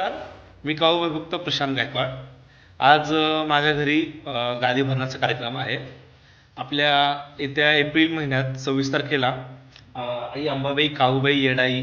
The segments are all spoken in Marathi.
नमस्कार. मी काऊभक्त प्रशांत गायकवाड. आज माझ्या घरी गादी भरण्याचा कार्यक्रम आहे. आपल्या येत्या एप्रिल महिन्यात सव्वीस तारखेला आई अंबाबाई काऊबाई येडाई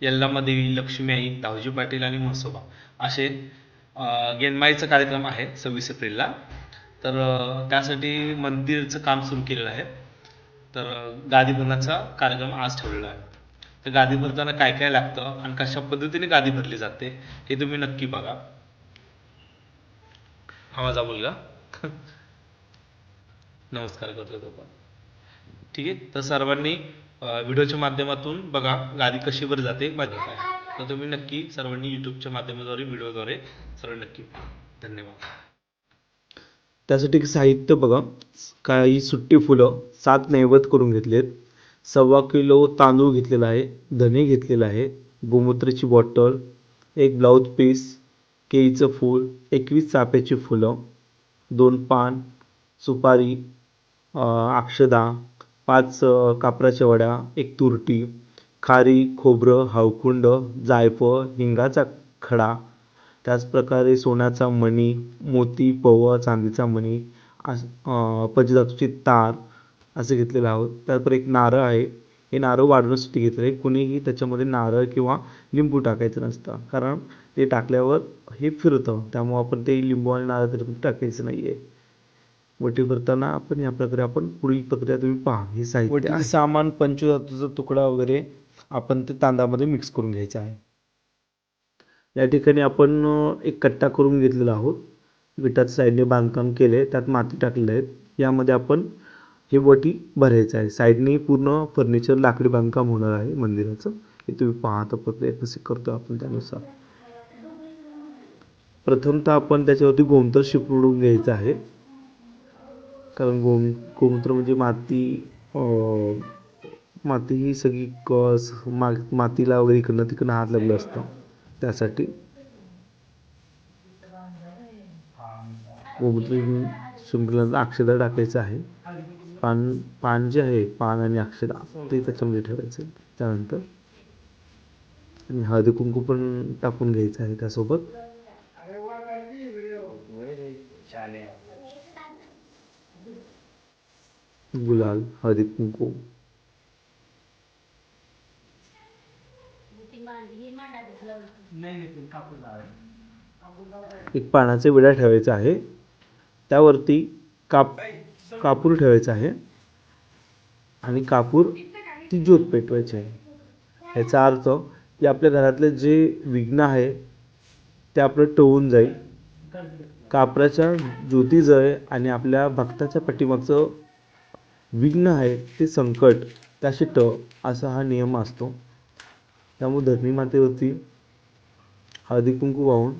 यल्लामा देवी लक्ष्मी आई दावजी पाटील आणि म्हसोबा असे गेनमाईचा कार्यक्रम आहे सव्वीस एप्रिलला. तर त्यासाठी मंदिरचं काम सुरू केलेलं आहे. तर गादी भरण्याचा कार्यक्रम आज ठेवलेला आहे. तर गादी भरताना काय काय लागतं आणि कशा पद्धतीने गादी भरली जाते हे तुम्ही नक्की बघा. हा माझा मुलगा. नमस्कार करतो तो पण. ठीक आहे? तर सर्वांनी व्हिडिओच्या माध्यमातून बघा गादी कशी भर जाते माझ्या काय तर तुम्ही नक्की सर्वांनी युट्यूबच्या माध्यमाद्वारे व्हिडिओद्वारे सर्व नक्की धन्यवाद. त्यासाठी साहित्य बघा. काही सुट्टी फुलं सात नैवत करून घेतलेत. सव्वा किलो तांदूळ घेतलेला आहे धने घेतलेला आहे गोमूत्राची बॉटल एक ब्लाऊज पीस केळीचं फूल एकवीस चाफ्याची फुलं दोन पान सुपारी अक्षदा पाच कापराच्या वड्या एक तुरटी खारी खोबरं हळकुंड जायफळ हिंगाचा खडा त्याचप्रकारे सोन्याचा मणी मोती पवळ चांदीचा मणी अस पंचधातूची तार असे घेतलेलं आहोत. त्यानंतर एक नारळ आहे. हे नारळ वाढवण्यासाठी घेतलं आहे. कुणीही त्याच्यामध्ये नारळ किंवा लिंबू टाकायचं नसतं. कारण ते टाकल्यावर हे फिरतं. त्यामुळं आपण ते लिंबू आणि नारळ त्याच्यामध्ये टाकायचं नाही आहे वटी भरताना आपण या प्रकारे आपण पुढील प्रक्रिया तुम्ही पहा. हे साहित्य सामान पंचधातूचा तुकडा वगैरे आपण ते तांदळामध्ये मिक्स करून घ्यायचं आहे. या ठिकाणी आपण एक कट्टा करून घेतलेला आहोत. विटाचं साईडने बांधकाम केले त्यात माती टाकलेलं आहे यामध्ये आपण हे वटी भरायचं आहे. साईडने पूर्ण फर्निचर लाकडी बांधकाम होणार आहे मंदिराचं. हे तुम्ही पाहता प्रत्येक कशी करतो आपण त्यानुसार. प्रथमतः आपण त्याच्यावरती गोमूत्र शिपडून घ्यायचं आहे. कारण गोम गोमूत्र म्हणजे माती माती ही सगळी कस मा मातीला वगैरे इकडनं तिकडनं हात लागलं असतं. त्यासाठी गोमूत्र शिंपल्यानंतर अक्षदा टाकायचं आहे. पान पान जे आहे पान आणि अक्षता ते त्याच्यामध्ये ठेवायचं. आहे त्यानंतर आणि हळदी कुंकू पण टाकून घ्यायचं आहे त्यासोबत. गुलाल हळदी कुंकू. एक पानाचा विडा ठेवायचा आहे. त्यावरती काप कापूर ठेवायचा आहे. आणि कापूर ती ज्योत पेटवायची आहे. याचा अर्थ की आपल्या घरातले जे विघ्न आहे ते आपलं टळून जाईल. कापराच्या ज्योती जळ आणि आपल्या भक्ताच्या पाठीमागचं विघ्न आहे ते संकट त्याशी ट असा हा नियम असतो. त्यामुळे धरणी मातेवरती हळदी कुंकू वाहून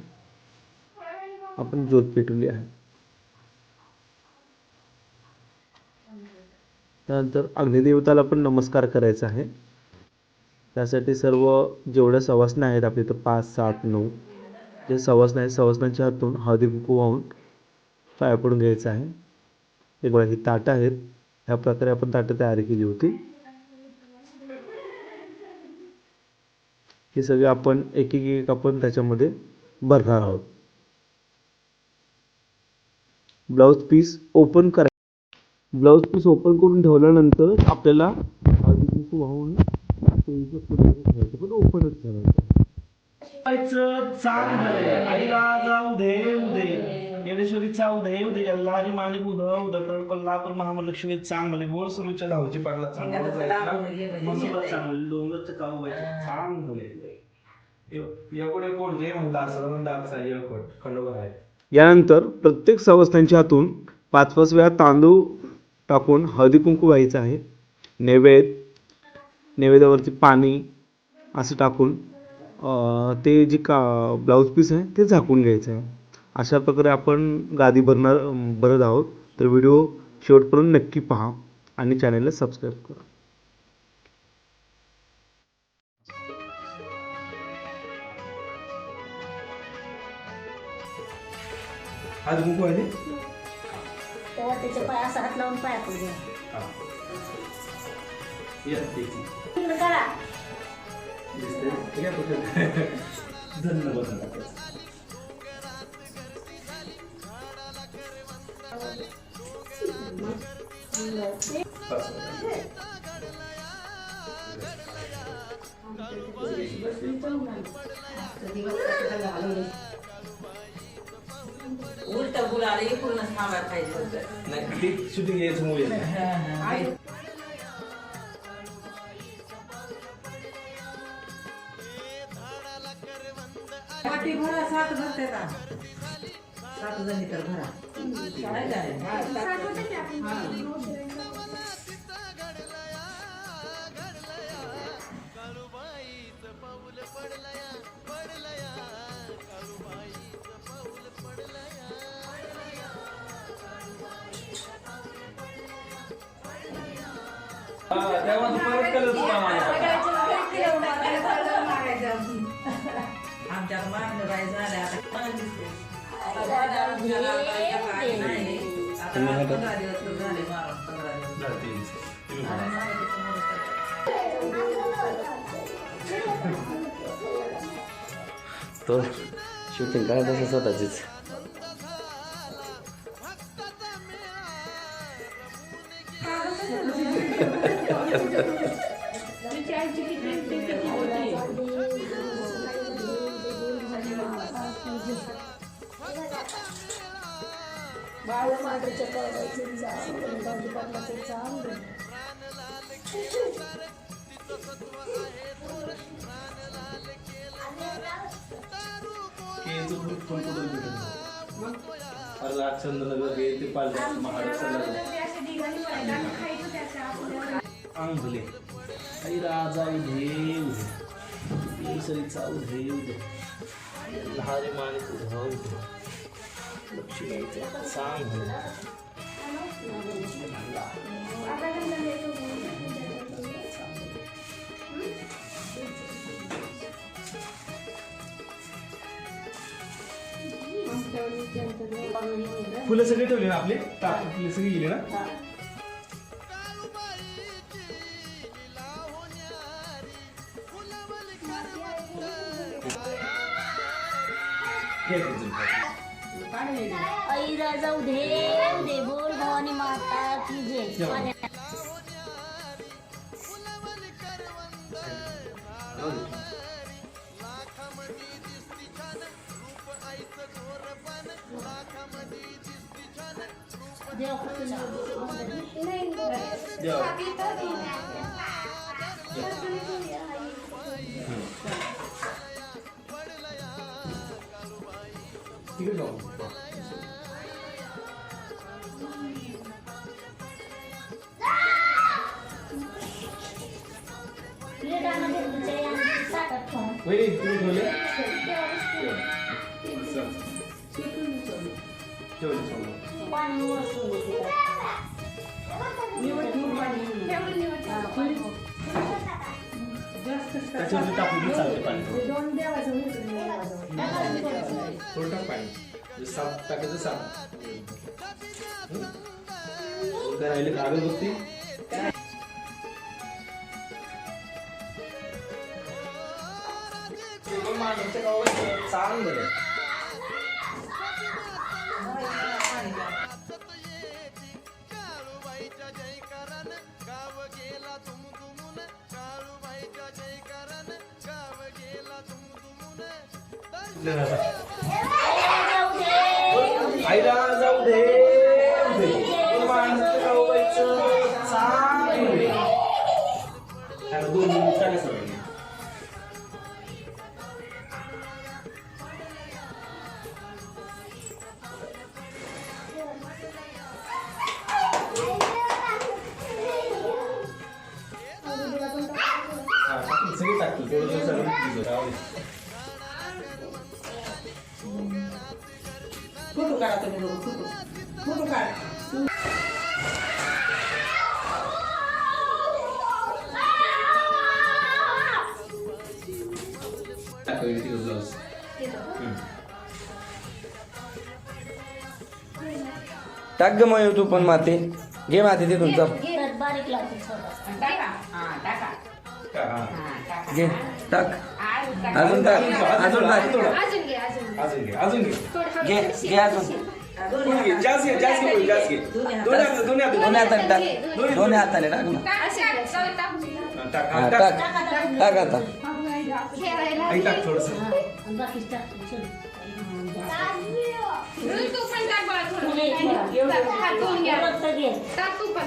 आपण ज्योत पेटवली आहे. त्यानंतर अग्निदेवताला पण नमस्कार करायचा आहे. त्यासाठी सर्व जेवढ्या सवासण्या आहेत आपल्या इथं पाच सात नऊ जे सवासण्या आहेत सवासण्यांच्या हातून हळदी कुंकू वाहून पाया पडून घ्यायचं आहे. हे बघा ही ताटं आहेत. ह्या प्रकारे आपण ताटं तयारी केली होती. हे सगळे आपण एक एक एक आपण त्याच्यामध्ये भरणार आहोत. ब्लाऊज पीस ओपन करा ब्लाऊज पीस ओपन करून ठेवल्यानंतर आपल्याला वाहून ठेवायचं. पण ओपनच ठेवायचं. व्हायचं चांगलं आईला जाऊ दे उदे येडेश्वरीचा उदय उदय अल्लाही मालिक उद उदकर कोल्हापूर महालक्ष्मी चांगले बोल सुरूच्या धावची पाडला चांगलं चांगलं डोंगरचं काऊ व्हायचं. चांगलं कोण जे असं खंडोबा आहे. यानंतर प्रत्येक सवस्त्यांच्या हातून पाच पाच वेळा तांदूळ टाकून हळदी कुंकू व्हायचं आहे. नैवेद्य नैवेद्यावरती पाणी असं टाकून ते जी का ब्लाऊज पीस आहे ते झाकून घ्यायचं आहे. अशा प्रकारे आपण गादी भरणार भरत आहोत. तर व्हिडिओ शेवटपर्यंत नक्की पहा आणि चॅनलला सबस्क्राईब करा. आज कुंकू आहे तेव्हा त्याचे पाय असा हात लावून पाया पडले या त्याची तिकडे करा दिसते धन्य बटन टाकायचं पाच मिनिटं. गुलाल पूर्ण थांबा पाहिजे नाही ते शूटिंग यायचं मूवी आहे. वाटी भरा सात भरते का सात जणी तर भरा. काय काय तेव्हा तू परत. आमच्यात मागणं बाई झाल्या आता आमच्या पंधरा दिवस झाले मारून पंधरा दिवस. झालं, ते शूटिंग करायचं असं स्वतःचीच. बाळ मांडीच्या कळवायचे चांगलं गावठी पाटलाचे चांगलं चंद्रनगर ते पालघर आंबले आई राजा उधे उधे केसरीचा उधे उधे लहारी माणिक उधा उधे लक्ष्मीचा सांग फुलं सगळे ठेवले ना आपले? टाकून फुले सगळी गेली ना? आई राजा उधे उधे बोल भवानी माता की जय. देव देवा. तिकडे जाऊ. तुझे गाणं घेतलं आणि ताटात ठेव. वहिनी, तुम्ही ठेवले ठेवले समोर. पाणी वरतून देते त्यात. हा, पाणी. त्याच्यावरती टाकून दिलं चालते पाणी टाकायचं थोडंसं. थोडं टाक पाणी म्हणजे साप टाकायचं साप हं? काय राहिले का अगरबत्ती चांगलं आईला जाऊ दे माणसं कळवायचं चांगलं आता दोन मिनिट टाका सगळं हा टाकून सगळे टाकतील थोडंसं सगळं भिजवलं. राहू दे. फोटो काढा तुम्ही दोघं फोटो फोटो काढ टाक ग मग तू पण माती. घे माती ते तुमचा बारीक हा हा हा घे टाक. अजून टाक. अजून टाक. अजून घे अजून घे. अजून घे. थोडं घे हळू- घे अजून. दोन्ही घे जास्त घे जास्त घे बोल, जास्त घे दोन्ही हात दोन्ही हात दोन्ही हाताने टाक दोन्ही हाताने टाक ना. टाक हा, टाक टाक टाक आता आई टाक थोडस आणि बाकीचं टाक. चल. तू पण टाक बाळा थोडं. पुढे ठेवा. टाक, हात धुवून घ्या. परत घे. टाक तू पण.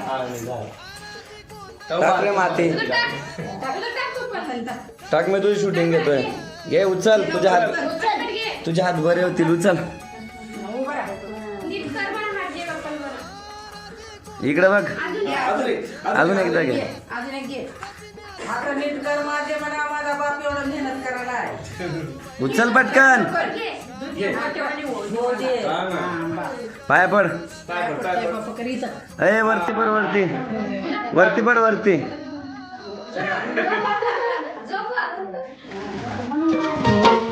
टाक रे माती तुला टाक. तुला टाक तू पण. टाक मी तुझी शूटिंग घेतोय घे उचल तुझ्या हात उचल घे. तुझे हात बरे होतील उचल इकडे बघ. अजून एकदा घे अजून एक घे. आता नीट कर माझे म्हणा माझा बाप एवढं मेहनत करायला आहे. उचल पटकन. पाया पड. अय वरती पड वरती. वरती पड वरती.